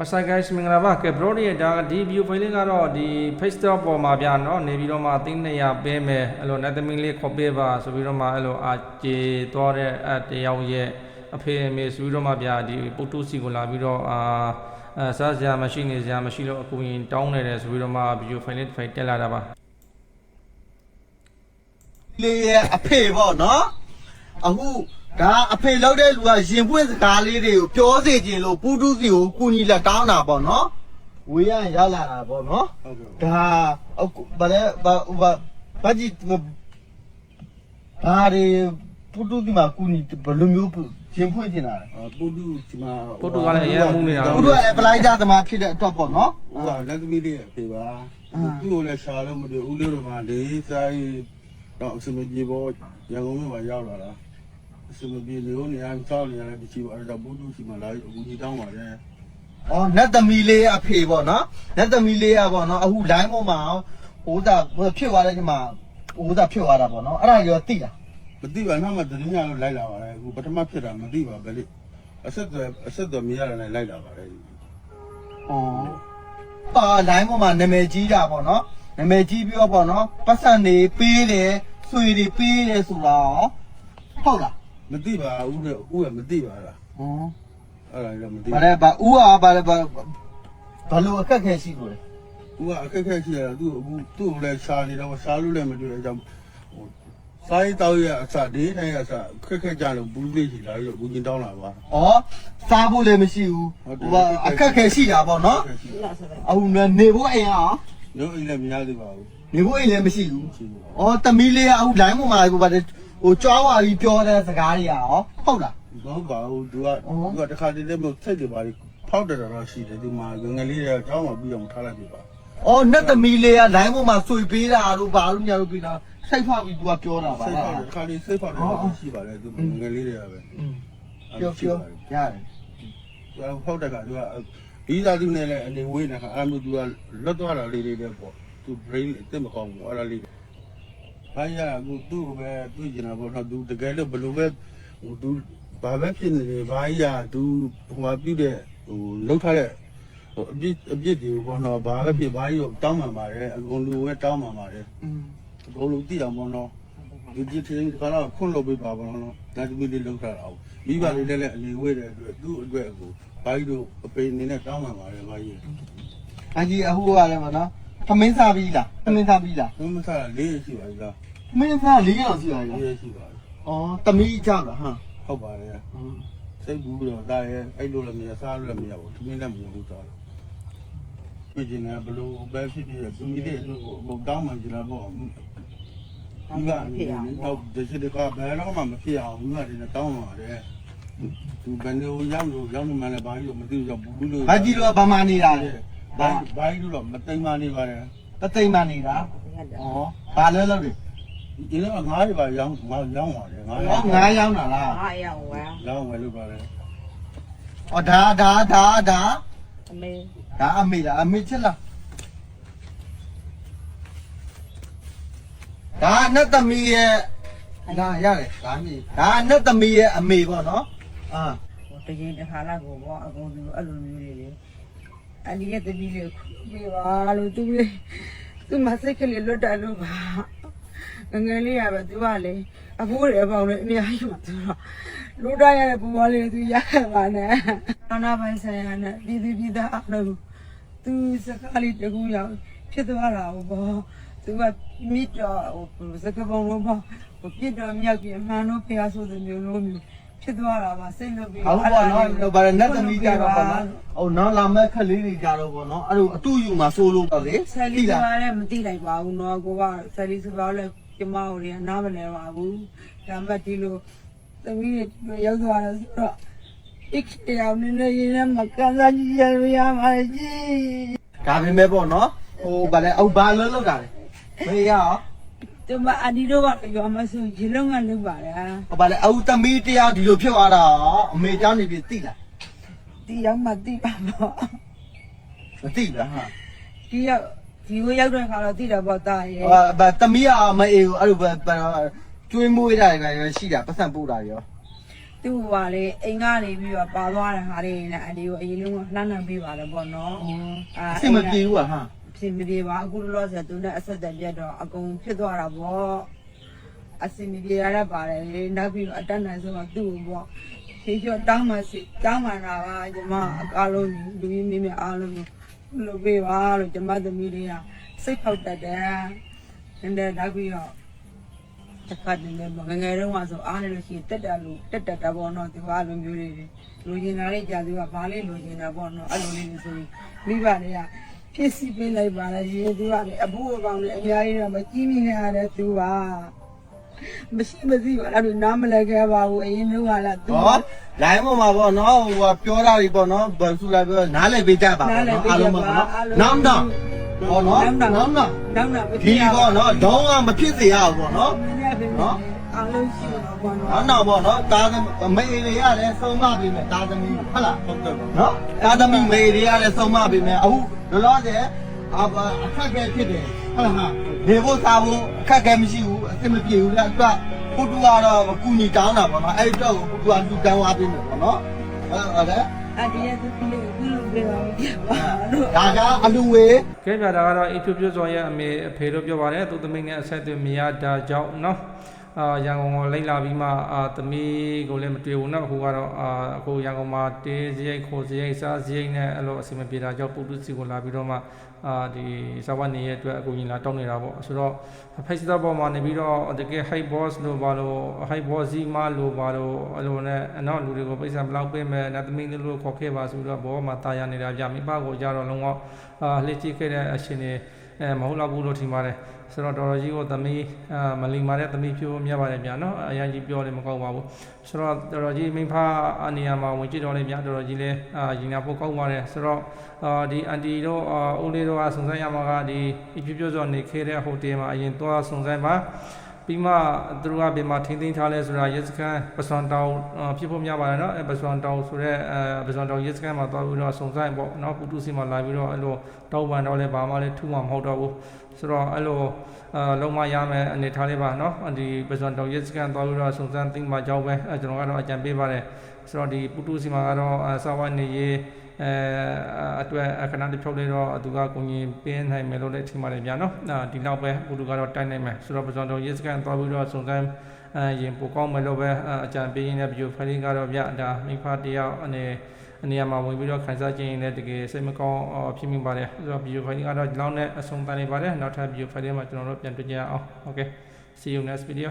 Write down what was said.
What's up guys မင်္ဂလာပါကဲ bro တွေဒါဒီ view file ကတော့ဒီ Facebook ပေါ်မှာဗျာနော်နေပြီးတော့မှသိန်း200ပေးမယ်အဲ့လို net သမီးလေးခေါ်ပေးပါဆိုပြီးတော့မှအဲ့လိုအာကျေသွားတဲ့အတယောက်ရဲ့အဖေအမေဆိုပြီးတော့မှဗျာဒီပုတ်တုစီကိုလာပြီးတော့အာအဲစားစရာမရှိနေစရာမရှိလို့အကူရင်တောင်းနေတယ်ဆိုပြီးတော့မှ view file တစ်ဖိုင်တက်လာတာပါလေးရဲ့အဖေပေါ့နော်အခု ဒါအဖေလောက်တဲ့လူကရင်ပွင့်စကားလေးတွေကိုပြောစေခြင်းလို့ပူတူးစီကိုကူညီလက်တောင်းတာပေါ့နော်ဝေးရန်ရောက်လာတာပေါ့နော်ဟုတ်ကဲ့ဒါအခုဗလဲဘာဘာဘာကြီးဘာတွေပူတူးစီမှာကူညီဘယ်လိုမျိုးရင်ပွင့်နေတာလဲအာပုတုဒီမှာပုတ်တုကလည်းအရင်မှုနေတာပူတူးကလည်းပလိုက်ကြသမားဖြစ်တဲ့အတွက်ပေါ့နော်ဟိုကလက်သမီးလေးအဖေပါအာသူ့ကိုလည်းရှာလို့မတွေ့ဦးလေးတို့ကလေစာရေးတော့အစမပြေပေါ်ရန်ကုန်မြို့မှာရောက်လာတာ အစမပြေလို့နေရာစောင့်နေရတယ်ဒီချီပါအဲ့ဒါပုတုစီမှာလာအခုကြီးတောင်းပါတယ်ဩနတ်သမီးလေးအဖေပေါ့နော်နတ်သမီးလေးอ่ะပေါ့နော်အခု line ပေါ်မှာဟိုဒါဖြစ်သွားတဲ့ချိန်မှာဟိုဒါဖြစ်သွားတာပေါ့နော်အဲ့ဒါရောသိလားမသိပါနောက်မှတရင်ရလို့လိုက်လာပါတယ်အခုပထမဖြစ်တာမသိပါဘယ်လိအဆက်တွေအဆက်တွေမရတဲ့နဲ့လိုက်လာပါတယ်ဩပါ line ပေါ်မှာနာမည်ကြီးတာပေါ့နော်နာမည်ကြီးပြီးတော့ပေါ့နော်ပတ်စံနေပေးတယ်ဆွေတွေပေးတယ်ဆိုတာရောဟုတ်လား မသိပါဦးတဲ့ဦးကမသိပါလားဩအဲ့ဒါလည်းမသိဘာလဲဘာဦးဟာဘာလဲဘာဘာလို့အခက်ခဲရှိလို့လဲဦးကအခက်ခဲရှိရတာသူ့အခုသူ့ကိုလည်းရှာနေတော့ရှာလို့လည်းမတွေ့အကြောင်းဟိုစာရေးတောက်ရအစဒေးတိုင်းအစခက်ခက်ကြလို့ဘူးလေးရှိလာပြီးတော့ဘူးချင်းတောင်းလာပါဩစားဖို့လည်းမရှိဘူးဟုတ်တယ်ဟိုအခက်ခဲရှိတာပေါ့နော်အခုနေဖို့အိမ်ဟာညို့အိမ်လည်းမရသေးပါဘူးနေဖို့အိမ်လည်းမရှိဘူးရှိဘူး။အော်တမီးလေးကအခု line ပေါ်မှာဟိုဗါတဲ့ ဟိုကြွားဝါပြီးပြောတဲ့စကားတွေကရောဟုတ်လားတော့ပါဘူးသူကသူကတခါတည်းလည်းမစိတ်တွေပါဖောက်တယ်တော့ရှိတယ်ဒီမှာငငယ်လေးတွေကတောင်းမှပြီးအောင်ထားလိုက်ပြီပါ။အော်နတ်တမီးလေးက line ပေါ်မှာဆွေပေးတာတို့ဘာလို့ညာလို့ပြီးတာစိတ်ဖောက်ပြီးသူကပြောတာပါစိတ်လားဖောက်တယ်တခါတည်းစိတ်ဖောက်တယ်ရှိပါတယ်သူငငယ်လေးတွေကပဲ။อืมပြောပြောရတယ်သူကဖောက်တဲ့ကသူကဒီသားသူနဲ့လည်းအနေဝေးနေတာအဲ့မျိုးသူကလွတ်သွားတာလေးလေးပဲပေါ့သူ brain အစ်မကောင်းဘူးအဲ့ဒါလေး ဘာရအခုသူ့ကိုပဲတွေ့ကျင်တာပေါ့နော်သူတကယ်လို့ဘယ်လိုပဲဟိုသူဘာပဲဖြစ်နေလေဘာရသူဟိုမှာပြုတဲ့ဟိုလောက်ထားတဲ့ဟိုအပြစ်အပြစ်တွေပေါ့နော်ဘာပဲဖြစ်ဘာကြီးကိုတောင်းပန်ပါတယ်အကုန်လူပဲတောင်းပန်ပါတယ်။อืมအကုန်လူသိတာပေါ့နော်ဒီကြည့်ချင်းကတော့ခွန့်လုပ်ပေးပါပါနော်ဒါတမီးလေးလောက်ထားတာအောင်မိဘလေးလည်းလည်းအနေဝေးတဲ့အတွက်သူ့အတွက်ကိုဘာကြီးတို့အပေအနေနဲ့တောင်းပန်ပါတယ်ဘာကြီး။အကြီးအခုကလည်းမနော်။ သမင်းစားပြီးလား။သမင်းစားပြီးလားဘယ်မှာစားလေးရှိပါလား။သမင်းစားလေးအောင်ရှိပါလားလေးရှိပါ။အော်တမီးကြောက်လားဟမ်ဟုတ်ပါတယ်။อืมစိတ်ဘူးတော့ဒါရဲ့အဲ့လိုလည်းမရစားလို့လည်းမရဘူးသူမင်းလည်းမဝင်လို့သားပြင်းနေဘလို့ပဲဖြစ်ဖြစ်သူမိတဲ့ဟိုတောင်းမှကြလားပေါ့ဒီကတော့ဒီစတဲ့ကဘယ်တော့မှမဖြစ်အောင်ဘူးကတည်းကတောင်းပါတယ်သူဘယ်လိုရောက်လို့ရောက်နေမှလည်းဘာလို့မသိတော့ဘူးလို့။ဘာကြီးတော့ဗမာနေတာလဲ ဘာဘာလို့တော့မသိမ်းမနေပါနဲ့။တသိမ့်မနေတာ။အော်ဘာလဲလို့လဲဒီတော့ငါးတွေပါရောင်းငါရောင်းပါတယ်ငါ။အော်ငါးရောက်တာလားအားရအောင်ဝမ်းရောင်းဝယ်လို့ပါတယ်။အော်ဒါဒါဒါဒါအမေဒါအမေလားအမေချစ်လားဒါအနတ်သမီးရဲ့ဒါရတယ်ဒါမြေဒါအနတ်သမီးရဲ့အမေပေါ့နော်အာဟိုတရင်တစ်ခါလောက်ကိုပေါ့အကုန်သူအဲ့လိုမျိုးတွေလေ အဒီရဲ့တတိလေးပြေပါလို့သူလေသူမစိတ်ကလေးလွတ်တယ်လို့ပါငငယ်လေးရပဲသူကလေအဖိုးတွေအပေါင်းလည်းအများကြီးမှာသူတော့လူတိုင်းရတဲ့ပုံပေါ်လေးသူရရပါနဲ့အနာပိုင်းဆိုင်ရာနဲ့ပြည်သူပြည်သားအလုံးသူစကားလေးတကူရောက်ဖြစ်သွားတာပေါ့သူကမိတော့ဟိုစကားပုံလို့ပေါ့ဟိုပြစ်တော်မြောက်ပြီးအမှန်တော့ဖျားဆိုတဲ့မျိုးလိုမျိုး ဖြစ်သွားတာပါစိတ်လွတ်ပြီးဟုတ်ပေါ့နော်တော့ဗါနတ်သမီးကြတော့ပေါ့နော်ဟိုနော်လာမဲ့ခလေးတွေကြတော့ပေါ့နော်အဲ့လိုအတူယူမှာစိုးလို့ပေါ့လေဆယ်လီစပါးလည်းမသိလိုက်ပါဘူးနော်ကိုကဆယ်လီစပါးလည်းကျမတို့တွေကနားမလဲပါဘူးဒါမှဒီလိုသမီးတွေရောက်သွားတယ်ဆိုတော့အိတ်တရားနည်းနည်းရင်းနဲ့မကန်စားကြည့်ရရမှာကြီးဒါပေမဲ့ပေါ့နော်ဟိုဗါလဲအောက်ဘာလွတ်လောက်တာလေမေးရအောင် ဒီမှာအဒီတို့ကပြောမှဆိုရေလုံးကလုပ်ပါလား ဟိုဗါလဲအောက်သမီးတရားဒီလိုဖြစ်သွားတာအမေเจ้าနေပြီသိလား ဒီရောက်မှသိပါတော့ မသိလားဟာ ဒီရောက်ဒီကိုရောက်တဲ့ခါတော့သိတယ်ပေါ့တာရဲ့ ဟိုဗါသမီးကမအေးဘူးအဲ့လိုပဲကျွေးမွေးတာတွေပဲရှိတာပတ်စံပို့တာရော ဟ သူ့ကလေအိမ်ကနေပြီးတော့ပါသွားတဲ့ဟာတွေနဲ့အဒီကိုအရင်လုံးကလှမ်းလှမ်းပေးပါတော့ပေါ့နော်အာ အဆင်မပြေဘူးဟာ အ ဆင်မပြေပါအခုလောလောဆယ်သူနဲ့အဆက်အသွယ်ပြတ်တော့အကုန်ဖြစ်သွားတာပေါ့အဆင်မပြေရတတ်ပါတယ်လေနောက်ပြီးတော့အတက်နိုင်ဆုံးကသူ့ကိုပေါ့ခေကျော်တောင်းမှစီတောင်းမှတာပါကျမအကားလုံးလူကြီးမင်းမအားလုံးလုပ်ပေးပါလို့ကျမသမီးလေးကစိတ်ဖောက်တတ်တယ်နည်းနည်းနောက်ပြီးတော့တစ်ခါတည်းနဲ့ငငယ်တုန်းကဆိုအားနေလို့ရှိရင်တက်တာလို့တက်တက်တာပေါ့နော်ဒီဘာလိုမျိုးလေးလူကျင်တာလေးကြာသူကဘာလေးလူကျင်တာပေါ့နော်အဲ့လိုလေးဆိုရင်မိဘတွေက ဖြစ်စီပေးလိုက်ပါလေရေသူကလည်းအဘူးအကောင်တွေအများကြီးတော့မကြီးမိနေရတယ်သူကမရှိမသိပါအဲ့လိုနားမလဲခဲ့ပါဘူးအရင်တုန်းကလည်းသူဟောလိုင်းပေါ်မှာပေါ့နော်ဟိုကပြောတာတွေပေါ့နော်ဘယ်ဆိုလာပြောနားလည်ပေးကြပါပေါ့နော်အားလုံးပေါ့နော်နောင်တော့ဟောနော်နောင်တော့နောက်နောက်မဒီပေါ့နော်ဒေါင်းကမဖြစ်စေရဘူးပေါ့နော်နော်အား လို့ရှိတာပေါ့နော်နောက်နောက်ပေါ့နော်တာမေတွေကလည်းဆုံးမပေးမယ်တာသမီးဟုတ်လားဟုတ်တယ်နော်တာသမီးမေတွေကလည်းဆုံးမပေးမယ်အခုလောလောဆယ်အဘအခက်ခဲဖြစ်တယ်ဟုတ်လားဟာနေဖို့စားဖို့အခက်ခဲမရှိဘူးအဆင်မပြေဘူးလားအတွက်ပုတ္တူကတော့မကူညီတောင်းတာပေါ့နော်အဲ့တော့ပုတ္တူကလူတောင်းအားပေးမယ်ပေါ့နော်ဟုတ်တယ်အဒီရဲ့သူလေးကိုလူတွေပါမပြပါဘူးဒါကအလူဝေကဲပြတာကတော့အီဖြူပြဇော်ရဲ့အမေအဖေတို့ပြောပါတယ်သူသမီးနဲ့အဆက်အသွယ်မရတာကြောင့်နော် အာရန်ကုန်ကိုလိမ့်လာပြီးမှအာသမီးကိုလည်းမတွေ့ဘူးနော်အခုကတော့အာအခုရန်ကုန်မှာတင်းစရိတ်ခိုစရိတ်စားစရိတ်နဲ့အဲ့လိုအဆင်မပြေတာကြောင့်ပုတ္တစီကိုလာပြီးတော့မှအာဒီစာဝတ်နေရအတွက်အခုရင်လာတောင်းနေတာပေါ့ဆိုတော့ Facebook ပေါ်မှာနေပြီးတော့တကယ် high boss လို့ပါလို့ high boss ကြီးမလို့ပါလို့အဲ့လိုနဲ့အနောက်လူတွေကိုပိတ်ဆံဘလောက်ပေးမယ်နတ်သမီးတို့ခေါ်ခဲ့ပါဆိုတော့ဘောမှာတာယာနေတာပြမိဘကိုကြတော့လုံးဝအာလှည့်ကြည့်ခဲ့တဲ့အရှင်တွေ အဲမဟုတ်တော့ဘူးလို့ထင်ပါတယ်ဆိုတော့တော်တော်ကြီးကိုသမီးအာမလီမာတဲ့သမီးဖြိုးမြတ်ပါတယ်ဗျာနော်အရင်ကြီးပြောတယ်မကောက်ပါဘူးဆိုတော့တော်တော်ကြီးမိဖအနေရမှာဝင်ကြည့်တော့လေဗျာတော်တော်ကြီးလဲအာရင်နာဖို့ကောက်ပါတယ်ဆိုတော့အာဒီအန်တီတို့အာဦးလေးတို့ကစုံစမ်းရမှာကဒီပြပြစောနေခဲ့တဲ့ဟိုတယ်မှာအရင်သွားစုံစမ်းပါ ပြီးမှသူတို့ကဘယ်မှာထိန်းသိမ်းထားလဲဆိုတာရဲစခန်းပစွန်တောင်ဖြစ်ဖို့များပါတယ်နော်အဲပစွန်တောင်ဆိုတော့အဲပစွန်တောင်ရဲစခန်းမှာသွားပြီးတော့စုံစမ်းပေါ့နော်ကုတုစီမှာလာပြီးတော့အဲ့လိုတောက်ပန်တော့လဲဘာမှလဲထူမှာမဟုတ်တော့ဘူးဆိုတော့အဲ့လိုအလုံးမရမယ်အနေထားလေးပါနော်ဒီပစွန်တောင်ရဲစခန်းသွားပြီးတော့စုံစမ်းသိမှာကြောက်ပဲအဲကျွန်တော်ကတော့အကြံပေးပါတယ်ဆိုတော့ဒီပုတုစီမှာကတော့စာဝတ်နေရေး အဲအတွက်အခဏတစ်ဖြုတ်လေးတော့သူကကိုကြီးပင်းနိုင်မယ်လို့လည်းထင်ပါတယ်ဗျာနော်အာဒီနောက်ပဲဘူလူကတော့တိုက်နိုင်မယ်ဆိုတော့ပဇွန်တော်ရေးစကန်သွားပြီးတော့စုံစမ်းအဲရင်ပိုကောင်းမယ်လို့ပဲအကြံပေးရင်းနဲ့ဘီယိုဖိုင်ကတော့ဗျဒါမိဖတယောက်အနေအနေရာမှာဝင်ပြီးတော့ခန်းစားခြင်းရင်လည်းတကယ်စိတ်မကောင်းဖြစ်မိပါတယ်ဆိုတော့ဘီယိုဖိုင်ကတော့ဒီလောက်နဲ့အဆုံးသတ်နေပါတယ်နောက်ထပ်ဘီယိုဖိုင်မှာကျွန်တော်တို့ပြန်တွေ့ကြအောင် okay see you next video